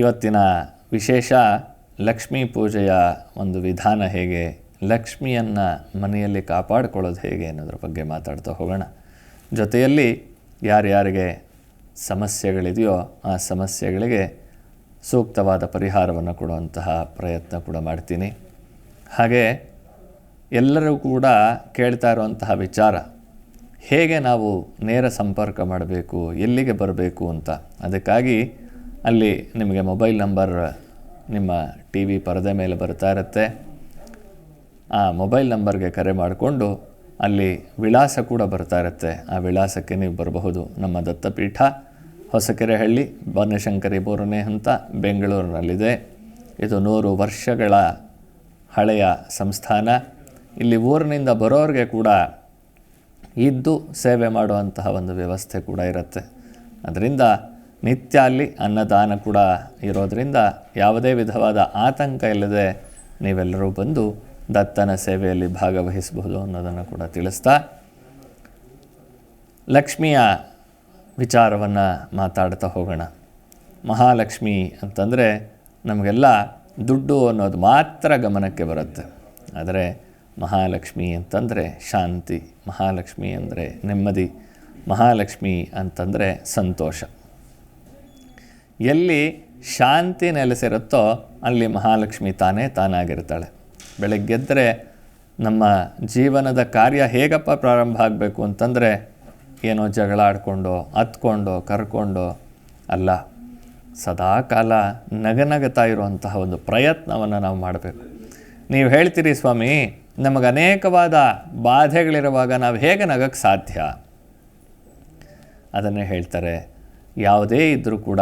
ಇವತ್ತಿನ ವಿಶೇಷ ಲಕ್ಷ್ಮೀ ಪೂಜೆಯ ಒಂದು ವಿಧಾನ ಹೇಗೆ, ಲಕ್ಷ್ಮಿಯನ್ನು ಮನೆಯಲ್ಲಿ ಕಾಪಾಡಿಕೊಳ್ಳೋದು ಹೇಗೆ ಅನ್ನೋದ್ರ ಬಗ್ಗೆ ಮಾತಾಡ್ತಾ ಹೋಗೋಣ. ಜೊತೆಯಲ್ಲಿ ಯಾರ್ಯಾರಿಗೆ ಸಮಸ್ಯೆಗಳಿದೆಯೋ ಆ ಸಮಸ್ಯೆಗಳಿಗೆ ಸೂಕ್ತವಾದ ಪರಿಹಾರವನ್ನು ಕೊಡುವಂತಹ ಪ್ರಯತ್ನ ಕೂಡ ಮಾಡ್ತೀನಿ. ಹಾಗೆ ಎಲ್ಲರೂ ಕೂಡ ಕೇಳ್ತಾ ಇರುವಂತಹ ವಿಚಾರ, ಹೇಗೆ ನಾವು ನೇರ ಸಂಪರ್ಕ ಮಾಡಬೇಕು, ಎಲ್ಲಿಗೆ ಬರಬೇಕು ಅಂತ. ಅದಕ್ಕಾಗಿ ಅಲ್ಲಿ ನಿಮಗೆ ಮೊಬೈಲ್ ನಂಬರ್ ನಿಮ್ಮ ಟಿ ವಿ ಪರದೆ ಮೇಲೆ ಬರ್ತಾ ಇರುತ್ತೆ. ಆ ಮೊಬೈಲ್ ನಂಬರ್ಗೆ ಕರೆ ಮಾಡಿಕೊಂಡು ಅಲ್ಲಿ ವಿಳಾಸ ಕೂಡ ಬರ್ತಾ ಇರುತ್ತೆ. ಆ ವಿಳಾಸಕ್ಕೆ ನೀವು ಬರಬಹುದು. ನಮ್ಮ ದತ್ತಪೀಠ, ಹೊಸಕೆರೆಹಳ್ಳಿ, ಬನಶಂಕರಿ ಮೂರನೇ ಹಂತ ಬೆಂಗಳೂರಿನಲ್ಲಿದೆ. ಇದು ನೂರು ವರ್ಷಗಳ ಹಳೆಯ ಸಂಸ್ಥಾನ. ಇಲ್ಲಿ ಊರಿನಿಂದ ಬರೋರಿಗೆ ಕೂಡ ಇದ್ದು ಸೇವೆ ಮಾಡುವಂತಹ ಒಂದು ವ್ಯವಸ್ಥೆ ಕೂಡ ಇರುತ್ತೆ. ಅದರಿಂದ ನಿತ್ಯ ಅಲ್ಲಿ ಅನ್ನದಾನ ಕೂಡ ಇರೋದರಿಂದ ಯಾವುದೇ ವಿಧವಾದ ಆತಂಕ ಇಲ್ಲದೆ ನೀವೆಲ್ಲರೂ ಬಂದು ದತ್ತನ ಸೇವೆಯಲ್ಲಿ ಭಾಗವಹಿಸಬಹುದು ಅನ್ನೋದನ್ನು ಕೂಡ ತಿಳಿಸ್ತಾ ಲಕ್ಷ್ಮಿಯ ವಿಚಾರವನ್ನು ಮಾತಾಡ್ತಾ ಹೋಗೋಣ. ಮಹಾಲಕ್ಷ್ಮಿ ಅಂತಂದರೆ ನಮಗೆಲ್ಲ ದುಡ್ಡು ಅನ್ನೋದು ಮಾತ್ರ ಗಮನಕ್ಕೆ ಬರುತ್ತೆ. ಆದರೆ ಮಹಾಲಕ್ಷ್ಮಿ ಅಂತಂದರೆ ಶಾಂತಿ, ಮಹಾಲಕ್ಷ್ಮಿ ಅಂದರೆ ನೆಮ್ಮದಿ, ಮಹಾಲಕ್ಷ್ಮಿ ಅಂತಂದರೆ ಸಂತೋಷ. ಎಲ್ಲಿ ಶಾಂತಿ ನೆಲೆಸಿರುತ್ತೋ ಅಲ್ಲಿ ಮಹಾಲಕ್ಷ್ಮಿ ತಾನೇ ತಾನಾಗಿರ್ತಾಳೆ. ಬೆಳಗ್ಗೆದ್ದರೆ ನಮ್ಮ ಜೀವನದ ಕಾರ್ಯ ಹೇಗಪ್ಪ ಪ್ರಾರಂಭ ಆಗಬೇಕು ಅಂತಂದರೆ ಏನೋ ಜಗಳ ಆಡ್ಕೊಂಡು, ಹತ್ಕೊಂಡು, ಕರ್ಕೊಂಡು ಅಲ್ಲ ಸದಾ ಕಾಲ ನಗನಗತಾ ಇರುವಂತಹ ಒಂದು ಪ್ರಯತ್ನವನ್ನು ನಾವು ಮಾಡಬೇಕು. ನೀವು ಹೇಳ್ತೀರಿ ಸ್ವಾಮಿ, ನಮಗೆ ಅನೇಕವಾದ ಬಾಧೆಗಳಿರುವಾಗ ನಾವು ಹೇಗೆ ನಗಕ್ಕೆ ಸಾಧ್ಯ? ಅದನ್ನೇ ಹೇಳ್ತಾರೆ. ಯಾವುದೇ ಇದ್ದರೂ ಕೂಡ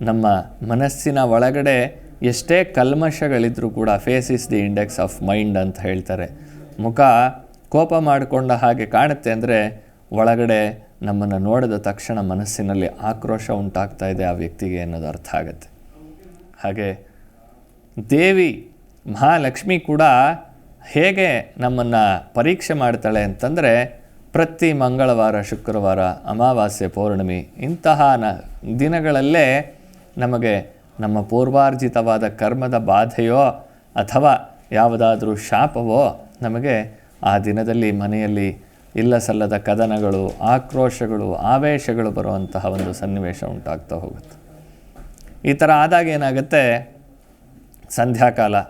ನಮ್ಮ ಮನಸ್ಸಿನ ಒಳಗಡೆ ಎಷ್ಟೇ ಕಲ್ಮಶಗಳಿದ್ರೂ ಕೂಡ face is the index of mind ಅಂತ ಹೇಳ್ತಾರೆ. ಮುಖ ಕೋಪ ಮಾಡಿಕೊಂಡ ಹಾಗೆ ಕಾಣುತ್ತೆ ಅಂದರೆ ಒಳಗಡೆ ನಮ್ಮನ್ನು ನೋಡಿದ ತಕ್ಷಣ ಮನಸ್ಸಿನಲ್ಲಿ ಆಕ್ರೋಶ ಉಂಟಾಗ್ತಾ ಇದೆ ಆ ವ್ಯಕ್ತಿಗೆ ಅನ್ನೋದು ಅರ್ಥ ಆಗುತ್ತೆ. ಹಾಗೆ ದೇವಿ ಮಹಾಲಕ್ಷ್ಮಿ ಕೂಡ ಹೇಗೆ ನಮ್ಮನ್ನು ಪರೀಕ್ಷೆ ಮಾಡ್ತಾಳೆ ಅಂತಂದರೆ ಪ್ರತಿ ಮಂಗಳವಾರ, ಶುಕ್ರವಾರ, ಅಮಾವಾಸ್ಯೆ, ಪೌರ್ಣಮಿ ಇಂತಹ ನ ದಿನಗಳಲ್ಲೇ ನಮಗೆ ನಮ್ಮ ಪೂರ್ವಾರ್ಜಿತವಾದ ಕರ್ಮದ ಬಾಧೆಯೋ ಅಥವಾ ಯಾವುದಾದರೂ ಶಾಪವೋ ನಮಗೆ ಆ ದಿನದಲ್ಲಿ ಮನೆಯಲ್ಲಿ ಇಲ್ಲ ಸಲ್ಲದ ಕದನಗಳು, ಆಕ್ರೋಶಗಳು, ಆವೇಶಗಳು ಬರುವಂತಹ ಒಂದು ಸನ್ನಿವೇಶ ಉಂಟಾಗ್ತಾ ಹೋಗುತ್ತೆ. ಈ ಥರ ಆದಾಗ ಏನಾಗುತ್ತೆ? ಸಂಧ್ಯಾಕಾಲ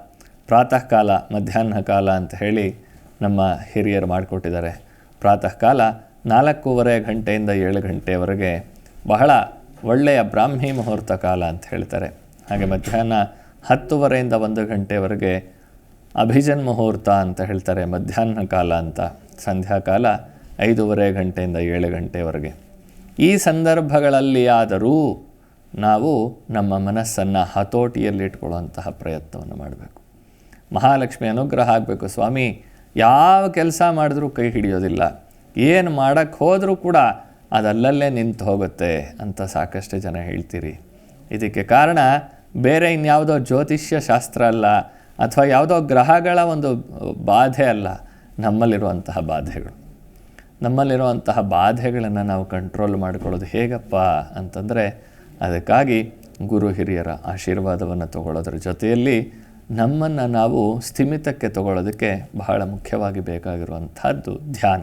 ಪ್ರಾತಃ ಕಾಲ ಮಧ್ಯಾಹ್ನ ಕಾಲ ಅಂತ ಹೇಳಿ ನಮ್ಮ ಹಿರಿಯರು ಮಾಡಿಕೊಟ್ಟಿದ್ದಾರೆ. ಪ್ರಾತಃ ಕಾಲ ನಾಲ್ಕೂವರೆ ಗಂಟೆಯಿಂದ ಏಳು ಗಂಟೆವರೆಗೆ ಬಹಳ ಒಳ್ಳೆಯ ಬ್ರಾಹ್ಮಿ ಮುಹೂರ್ತ ಕಾಲ ಅಂತ ಹೇಳ್ತಾರೆ. ಹಾಗೆ ಮಧ್ಯಾಹ್ನ ಹತ್ತುವರೆಯಿಂದ ಒಂದು ಗಂಟೆವರೆಗೆ ಅಭಿಜನ್ ಮುಹೂರ್ತ ಅಂತ ಹೇಳ್ತಾರೆ ಮಧ್ಯಾಹ್ನ ಕಾಲ ಅಂತ. ಸಂಧ್ಯಾಕಾಲ ಐದೂವರೆ ಗಂಟೆಯಿಂದ ಏಳು ಗಂಟೆವರೆಗೆ. ಈ ಸಂದರ್ಭಗಳಲ್ಲಿ ಆದರೂ ನಾವು ನಮ್ಮ ಮನಸ್ಸನ್ನು ಹತೋಟಿಯಲ್ಲಿಟ್ಕೊಳ್ಳುವಂತಹ ಪ್ರಯತ್ನವನ್ನು ಮಾಡಬೇಕು. ಮಹಾಲಕ್ಷ್ಮಿ ಅನುಗ್ರಹ ಆಗಬೇಕು. ಸ್ವಾಮಿ, ಯಾವ ಕೆಲಸ ಮಾಡಿದ್ರೂ ಕೈ ಹಿಡಿಯೋದಿಲ್ಲ. ಏನು ಮಾಡೋಕ್ಕೆ ಹೋದರೂ ಕೂಡ ಅದಲ್ಲಲ್ಲೇ ನಿಂತು ಹೋಗುತ್ತೆ ಅಂತ ಸಾಕಷ್ಟು ಜನ ಹೇಳ್ತೀರಿ. ಇದಕ್ಕೆ ಕಾರಣ ಬೇರೆ ಇನ್ಯಾವುದೋ ಜ್ಯೋತಿಷ್ಯ ಶಾಸ್ತ್ರ ಅಲ್ಲ ಅಥವಾ ಯಾವುದೋ ಗ್ರಹಗಳ ಒಂದು ಬಾಧೆ ಅಲ್ಲ ನಮ್ಮಲ್ಲಿರುವಂತಹ ಬಾಧೆಗಳು. ನಮ್ಮಲ್ಲಿರುವಂತಹ ಬಾಧೆಗಳನ್ನು ನಾವು ಕಂಟ್ರೋಲ್ ಮಾಡಿಕೊಳ್ಳೋದು ಹೇಗಪ್ಪ ಅಂತಂದರೆ ಅದಕ್ಕಾಗಿ ಗುರು ಹಿರಿಯರ ಆಶೀರ್ವಾದವನ್ನು ತಗೊಳ್ಳೋದ್ರ ಜೊತೆಯಲ್ಲಿ ನಮ್ಮನ್ನು ನಾವು ಸ್ಥಿಮಿತಕ್ಕೆ ತಗೊಳ್ಳೋದಕ್ಕೆ ಬಹಳ ಮುಖ್ಯವಾಗಿ ಬೇಕಾಗಿರುವಂಥದ್ದು ಧ್ಯಾನ.